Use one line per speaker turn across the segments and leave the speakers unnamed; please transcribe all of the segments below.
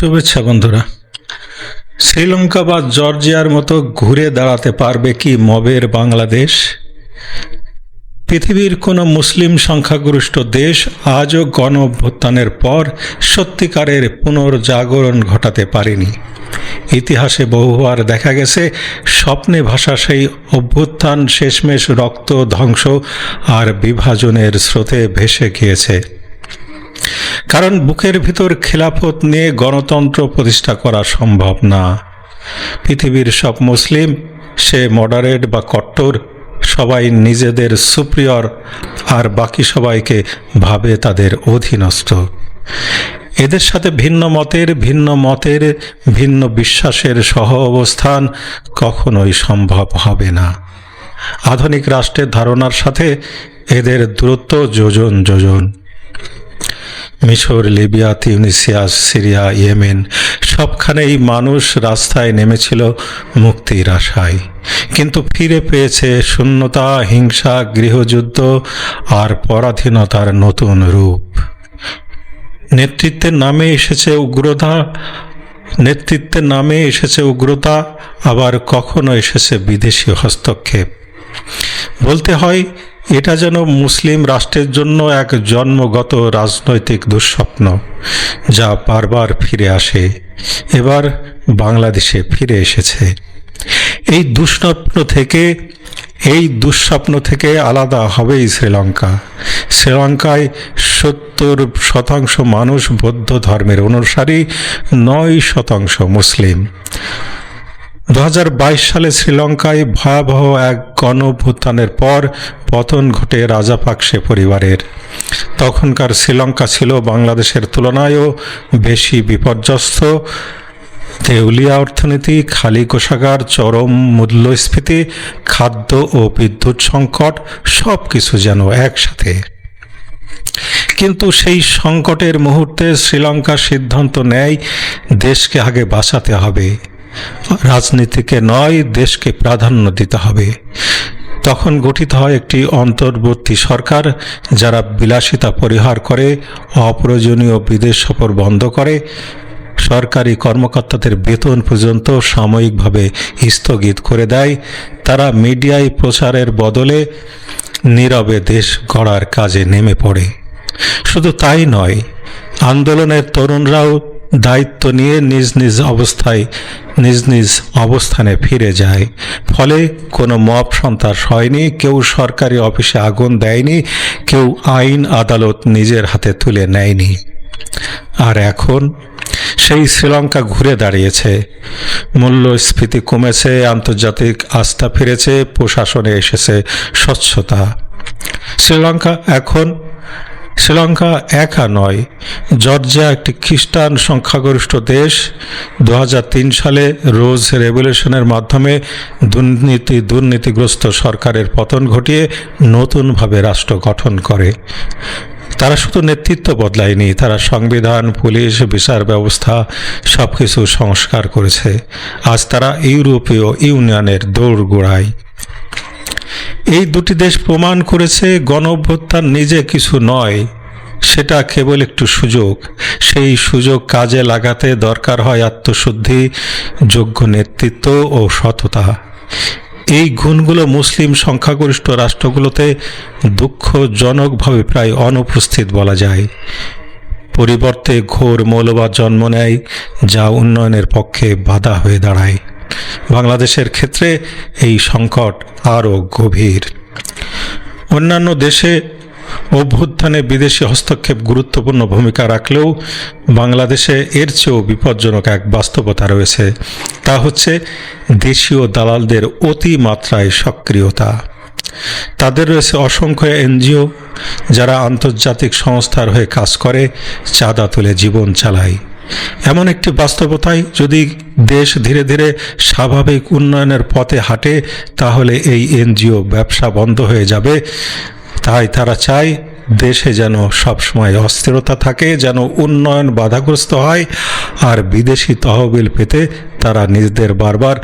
শুভেচ্ছা বন্ধুরা। শ্রীলঙ্কা বা জর্জিয়ার মতো ঘুরে দাঁড়াতে পারবে কি মবের বাংলাদেশ? পৃথিবীর কোনো মুসলিম সংখ্যাগরিষ্ঠ দেশ আজও গণ অভ্যুত্থানের পর সত্যিকারের পুনর্জাগরণ ঘটাতে পারেনি। ইতিহাসে বহুবার দেখা গেছে, স্বপ্নে ভাষা সেই অভ্যুত্থান শেষমেশ রক্ত ধ্বংস আর বিভাজনের স্রোতে ভেসে গিয়েছে। কারণ বুকের ভিতর খেলাফত নিয়ে গণতন্ত্র প্রতিষ্ঠা করা সম্ভব না। পৃথিবীর সব মুসলিম, সে মডারেট বা কট্টর, সবাই নিজেদের সুপ্রিয়র আর বাকি সবাইকে ভাবে তাদের অধীনস্থ। এদের সাথে ভিন্ন মতের ভিন্ন মতের, ভিন্ন বিশ্বাসের সহ অবস্থান কখনোই সম্ভব হবে না। আধুনিক রাষ্ট্রের ধারণার সাথে এদের দূরত্ব যোজন যোজন। মিশর, লিবিয়া, তিউনিসিয়া, সিরিয়া, ইয়েমেন, সবখানেই মানুষ রাস্তায় নেমেছিল মুক্তির আশায়। কিন্তু ফিরে পেয়েছে শূন্যতা, হিংসা, গৃহযুদ্ধ আর পরাধীনতার নতুন রূপ। নেতৃত্বের নামে এসেছে উগ্রতা, নেতৃত্বের নামে এসেছে উগ্রতা, আবার কখনো এসেছে বিদেশি হস্তক্ষেপ। বলতে হয় এটা যেন মুসলিম রাষ্ট্রের জন্য এক জন্মগত রাজনৈতিক দুঃস্বপ্ন, যা বারবার ফিরে আসে, এবার বাংলাদেশে ফিরে এসেছে। এই দুঃস্বপ্ন থেকে, এই দুঃস্বপ্ন থেকে আলাদা হবেই শ্রীলঙ্কা। শ্রীলঙ্কায় সত্তর শতাংশ মানুষ বৌদ্ধ ধর্মের অনুসারী, নয় শতাংশ মুসলিম। দু হাজার বাইশ সালে শ্রীলঙ্কায় ভয়াবহ এক গণভ্যুত্থানের পর পতন ঘটে রাজাপাকসে পরিবারের। তখনকার শ্রীলঙ্কা ছিল বাংলাদেশের তুলনায়ও বেশি বিপর্যস্ত। দেউলিয়া অর্থনীতি, খালি কোষাগার, চরম মূল্যস্ফীতি, খাদ্য ও বিদ্যুৎ সংকট সব কিছু যেন একসাথে। কিন্তু সেই সংকটের মুহূর্তে শ্রীলঙ্কা সিদ্ধান্ত নেয়, দেশকে আগে বাঁচাতে হবে। রাজনীতিকে নয়, দেশকে প্রাধান্য দিতে হবে। তখন গঠিত হয় একটি অন্তর্বর্তী সরকার, যারা বিলাসিতা পরিহার করে, অপ্রয়োজনীয় বিদেশ সফর বন্ধ করে, সরকারি কর্মকর্তাদের বেতন পর্যন্ত সাময়িকভাবে স্থগিত করে দেয়। তারা মিডিয়ায় প্রচারের বদলে নীরবে দেশ গড়ার কাজে নেমে পড়ে। শুধু তাই নয়, আন্দোলনের তরুণরাও দায়িত্ব নিয়ে নিজ নিজ অবস্থায়, নিজ নিজ অবস্থানে ফিরে যায়। ফলে কোনো মব সন্ত্রাস হয়নি, কেউ সরকারি অফিসে আগুন দেয়নি, কেউ আইন আদালত নিজের হাতে তুলে নেয়নি। আর এখন সেই শ্রীলঙ্কা ঘুরে দাঁড়িয়েছে। মূল্যস্ফীতি কমেছে, আন্তর্জাতিক আস্থা ফিরেছে, প্রশাসনে এসেছে স্বচ্ছতা। শ্রীলঙ্কা এখন শ্রীলঙ্কা একা নয়, জর্জিয়া একটি খ্রিস্টান সংখ্যাগরিষ্ঠ দেশ। দু হাজার তিন সালে রোজ রেভলিউশনের মাধ্যমে দুর্নীতি, দুর্নীতিগ্রস্ত সরকারের পতন ঘটিয়ে নতুনভাবে রাষ্ট্র গঠন করে। তারা শুধু নেতৃত্ব বদলায়নি, তারা সংবিধান, পুলিশ, বিচার ব্যবস্থা সব কিছু সংস্কার করেছে। আজ তারা ইউরোপীয় ইউনিয়নের দৌড় গোড়ায় এই দুটি দেশ প্রমাণ করেছে গণ অভ্যুত্থান নিজে কিছু নয়, সেটা কেবল একটু সুযোগ। সেই সুযোগ কাজে লাগাতে দরকার হয় আত্মশুদ্ধি, যোগ্য নেতৃত্ব ও সততা। এই গুণগুলো মুসলিম সংখ্যাগরিষ্ঠ রাষ্ট্রগুলোতে দুঃখজনকভাবে প্রায় অনুপস্থিত বলা যায়। পরিবর্তে ঘোর মৌলবাদ জন্ম নেয়, যা উন্নয়নের পক্ষে বাধা হয়ে দাঁড়ায়। বাংলাদেশের ক্ষেত্রে এই সংকট আরও গভীর। অন্যান্য দেশে অভ্যুত্থানে বিদেশি হস্তক্ষেপ গুরুত্বপূর্ণ ভূমিকা রাখলেও বাংলাদেশে এর চেয়েও বিপজ্জনক এক বাস্তবতা রয়েছে। তা হচ্ছে দেশীয় দালালদের অতিমাত্রায় সক্রিয়তা। তাদের রয়েছে অসংখ্য এনজিও যারা আন্তর্জাতিক সংস্থার হয়ে কাজ করে, চাঁদা তুলে জীবন চালায়। এমন একটি বাস্তবতায় যদি দেশ ধীরে ধীরে স্বাভাবিক উন্নয়নের পথে হাঁটে, তাহলে এই এনজিও ব্যবসা বন্ধ হয়ে যাবে। তাই তারা চায় দেশে যেন সবসময় অস্থিরতা থাকে, যেন উন্নয়ন বাধাগ্রস্ত হয়, আর বিদেশি তহবিল পেতে তারা নিজেদের বারবার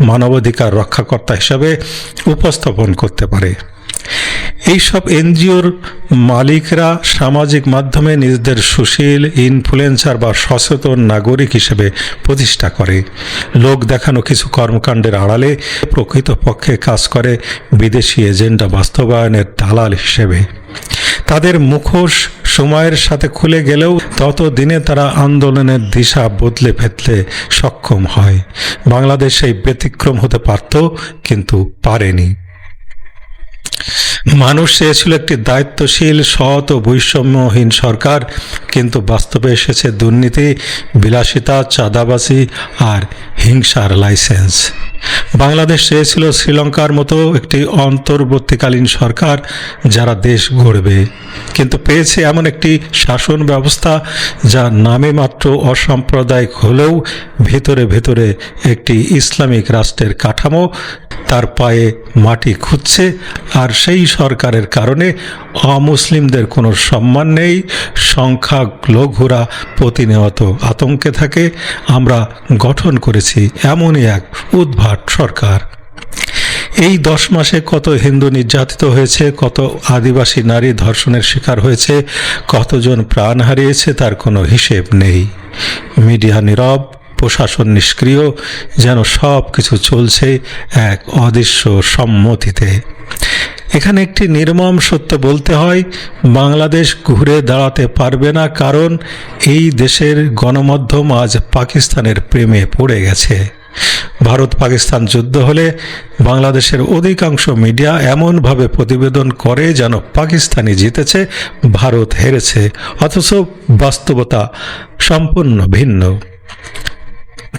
মানবাধিকার রক্ষাকর্তা হিসাবে উপস্থাপন করতে পারে। এইসব এনজিওর মালিকরা সামাজিক মাধ্যমে নিজেদের সুশীল ইনফ্লুয়েন্সার বা সচেতন নাগরিক হিসেবে প্রতিষ্ঠা করে। লোক দেখানো কিছু কর্মকাণ্ডের আড়ালে প্রকৃতপক্ষে কাজ করে বিদেশি এজেন্ডা বাস্তবায়নের দালাল হিসেবে। তাদের মুখোশ সময়ের সাথে খুলে গেলেও তত দিনে তারা আন্দোলনের দিশা বদলে ফেলতে সক্ষম হয়। বাংলাদেশ সেই ব্যতিক্রম হতে পারত, কিন্তু পারেনি। মানুষ চেয়েছিল একটি দায়িত্বশীল, সৎ ও বৈষম্যহীন সরকার, কিন্তু বাস্তবে এসেছে দুর্নীতি, বিলাসিতা চাঁদাবাসী আর হিংসার লাইসেন্স। বাংলাদেশ চেয়েছিল শ্রীলঙ্কার মতো একটি অন্তর্বর্তীকালীন সরকার যারা দেশ গড়বে, কিন্তু পেয়েছে এমন একটি শাসন ব্যবস্থা যা নামে মাত্র অসাম্প্রদায়িক হলেও ভেতরে ভেতরে একটি ইসলামিক রাষ্ট্রের কাঠামো তার পায়ে মাটি খুঁজছে আর সেই সরকারের কারণে অমুসলিমদের কোনো সম্মান নেই সংখ্যা লঘুরা প্রতিনিয়ত আতঙ্কে থাকে। আমরা গঠন করেছি এমনই এক উদ্ভাট সরকার। এই দশ মাসে কত হিন্দু নির্যাতিত হয়েছে, কত আদিবাসী নারী ধর্ষণের শিকার হয়েছে, কতজন প্রাণ হারিয়েছে তার কোনো হিসেব নেই। মিডিয়া নীরব, প্রশাসন নিষ্ক্রিয়, যেন সব কিছু চলছে এক অদৃশ্য সম্মতিতে। এখানে একটি নির্মম সত্য বলতে হয়, বাংলাদেশ ঘুরে দাঁড়াতে পারবে না কারণ এই দেশের গণমাধ্যম আজ পাকিস্তানের প্রেমে পড়ে গেছে। ভারত পাকিস্তান যুদ্ধ হলে বাংলাদেশের অধিকাংশ মিডিয়া এমনভাবে প্রতিবেদন করে যেন পাকিস্তানি জিতেছে, ভারত হেরেছে। অথচ বাস্তবতা সম্পূর্ণ ভিন্ন।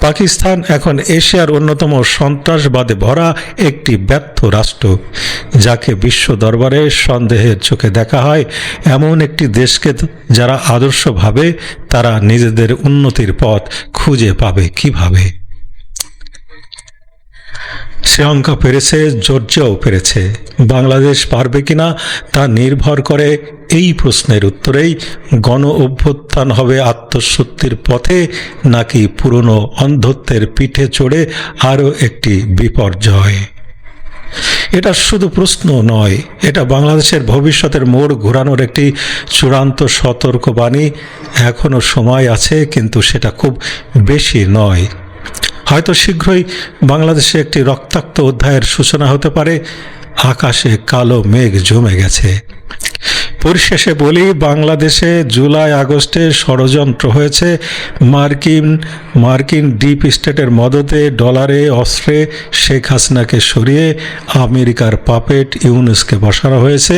পাকিস্তান এখন এশিয়ার অন্যতম সন্ত্রাসবাদে ভরা একটি ব্যর্থ রাষ্ট্র, যাকে বিশ্ব দরবারে সন্দেহের চোখে দেখা হয়। এমন একটি দেশকে যারা আদর্শভাবে, তারা নিজেদের উন্নতির পথ খুঁজে পাবে কীভাবে? শ্রীলঙ্কা পেরেছে, জর্জিয়াও পেরেছে। বাংলাদেশ পারবে কিনা তা নির্ভর করে এই প্রশ্নের উত্তরেই গণ অভ্যুত্থান হবে আত্মসত্যির পথে নাকি পুরনো অন্ধত্বের পিঠে চড়ে আরও একটি বিপর্যয়। এটা শুধু প্রশ্ন নয়, এটা বাংলাদেশের ভবিষ্যতের মোড় ঘোরানোর একটি চূড়ান্ত সতর্কবাণী। এখনও সময় আছে, কিন্তু সেটা খুব বেশি নয়। হয়তো শীঘ্রই বাংলাদেশে একটি রক্তাক্ত অধ্যায়ের সূচনা হতে পারে। আকাশে কালো মেঘ জমে গেছে। পরিশেষে বলি, বাংলাদেশে জুলাই আগস্টে ষড়যন্ত্র হয়েছে। মার্কিন মার্কিন ডিপ স্টেটের মদতে ডলারে অস্ত্রে শেখ হাসিনাকে সরিয়ে আমেরিকার পাপেট ইউনুসকে বসানো হয়েছে।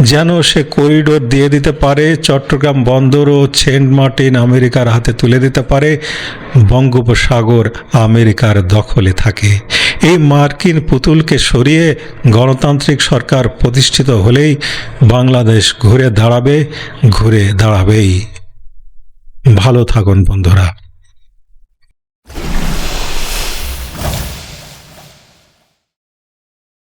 যেন সে করিডোর দিয়ে দিতে পারে, চট্টগ্রাম বন্দর ও সেন্ট মার্টিন আমেরিকার হাতে তুলে দিতে পারে, বঙ্গোপসাগর আমেরিকার দখলে থাকে। এই মার্কিন পুতুলকে সরিয়ে গণতান্ত্রিক সরকার প্রতিষ্ঠিত হলেই বাংলাদেশ ঘুরে দাঁড়াবে, ঘুরে দাঁড়াবেই। ভালো থাকুন বন্ধুরা।